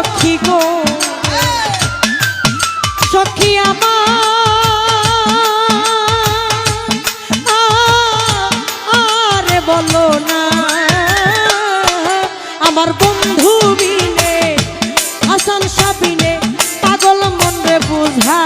সখী গো। সখী আমার। আরে বলো না, আমার বন্ধু বিনে আসান সাবিনে পাগল মন রে বুঝা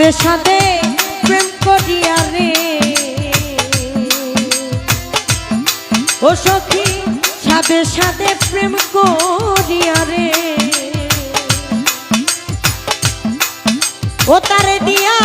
সাথে প্রেম করিয়া রে। ও সখী সাথে সাথে প্রেম করিয়া রে। ও তারে দিয়া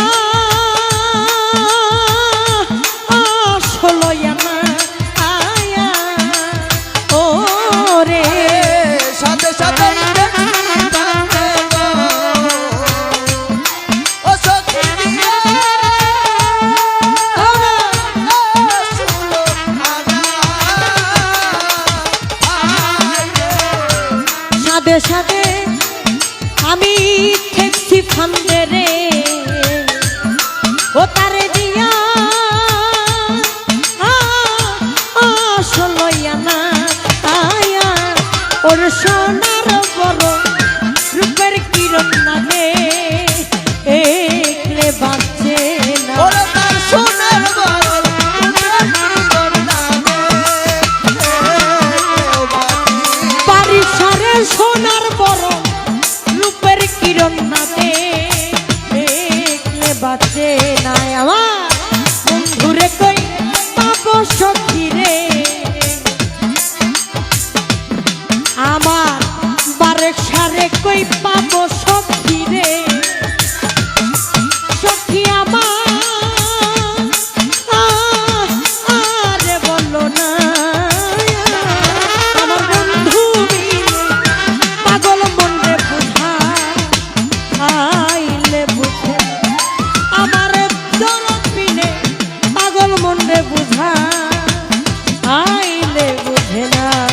રહેલા.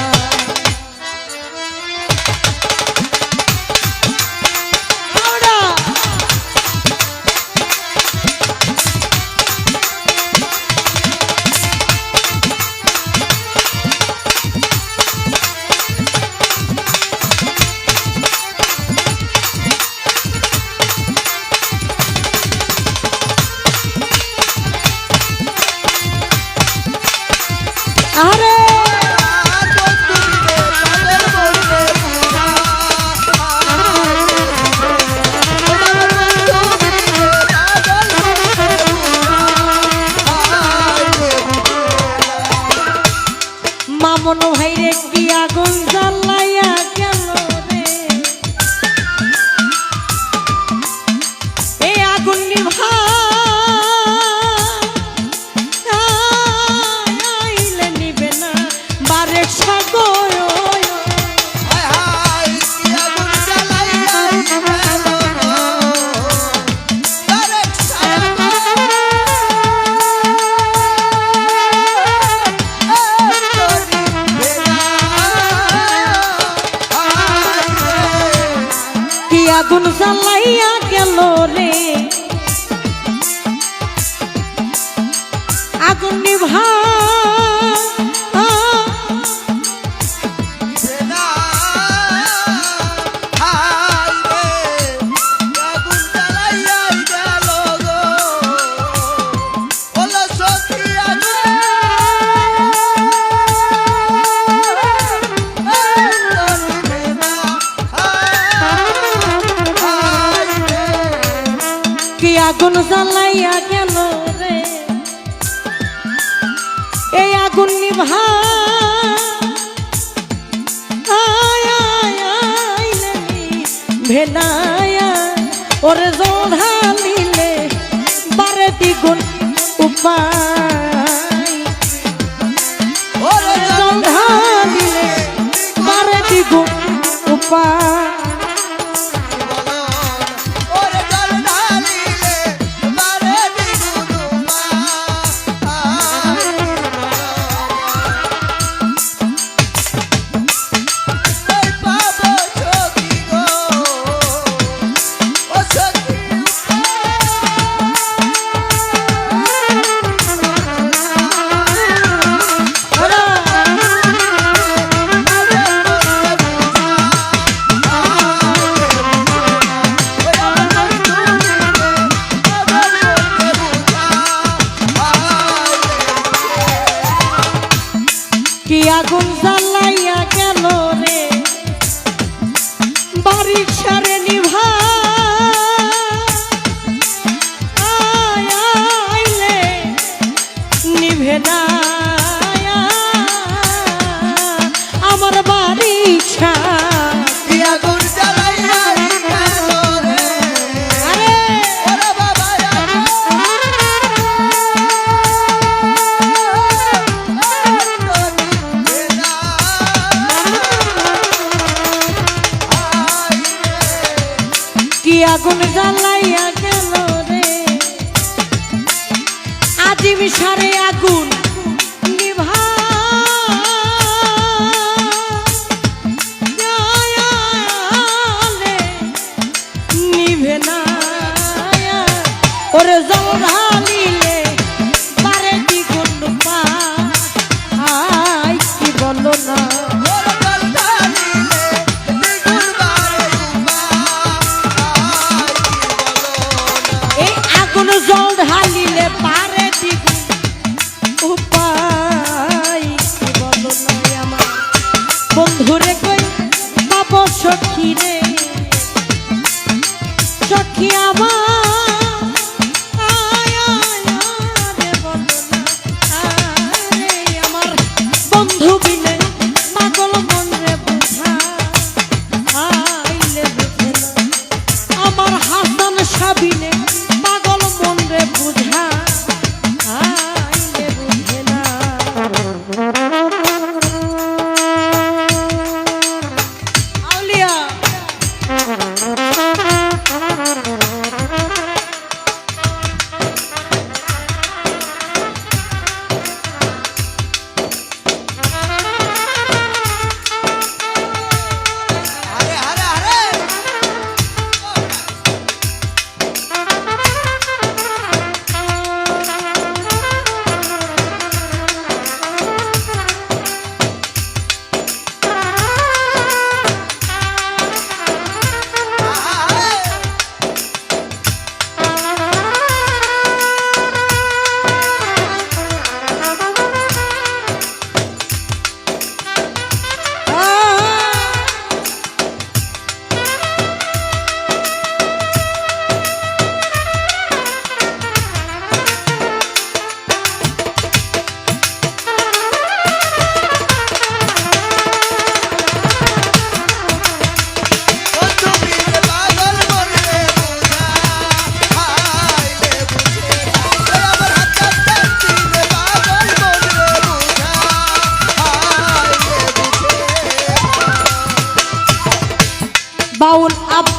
ভেলায়া ওর জোড়া মিলে বারে দ্বিগুণ উপায় আগুন জ্বালাইয়া গেল রে। আজিম সারে আগুন নিভে। না। ওরে জল ঢালিলে পারে কি কোন পা আই কি বলো না।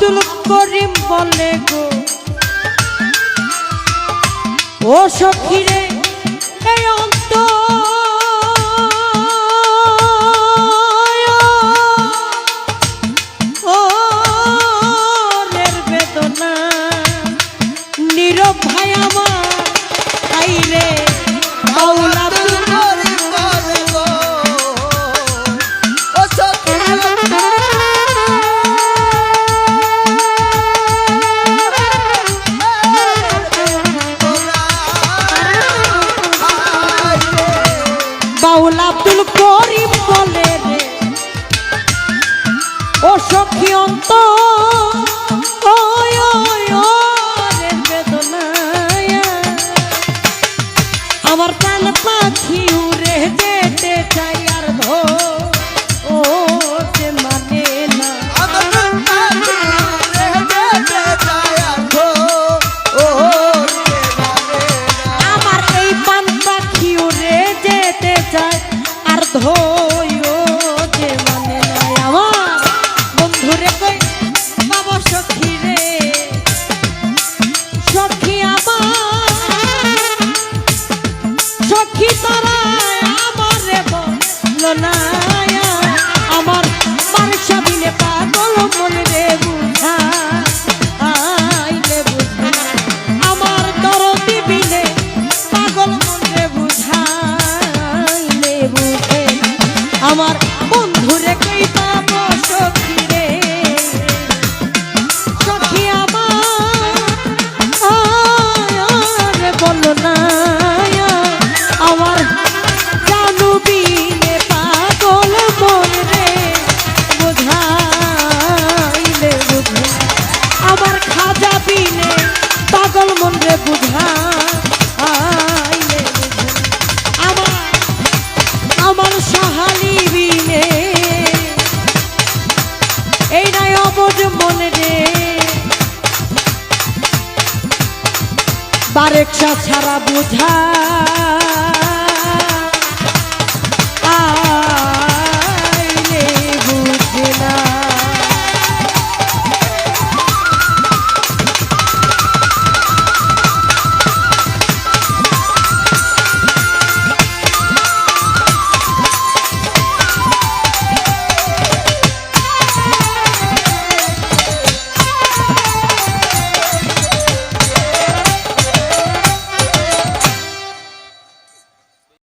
আব্দুল করিম বলে গো। ও সখীরে বুঝা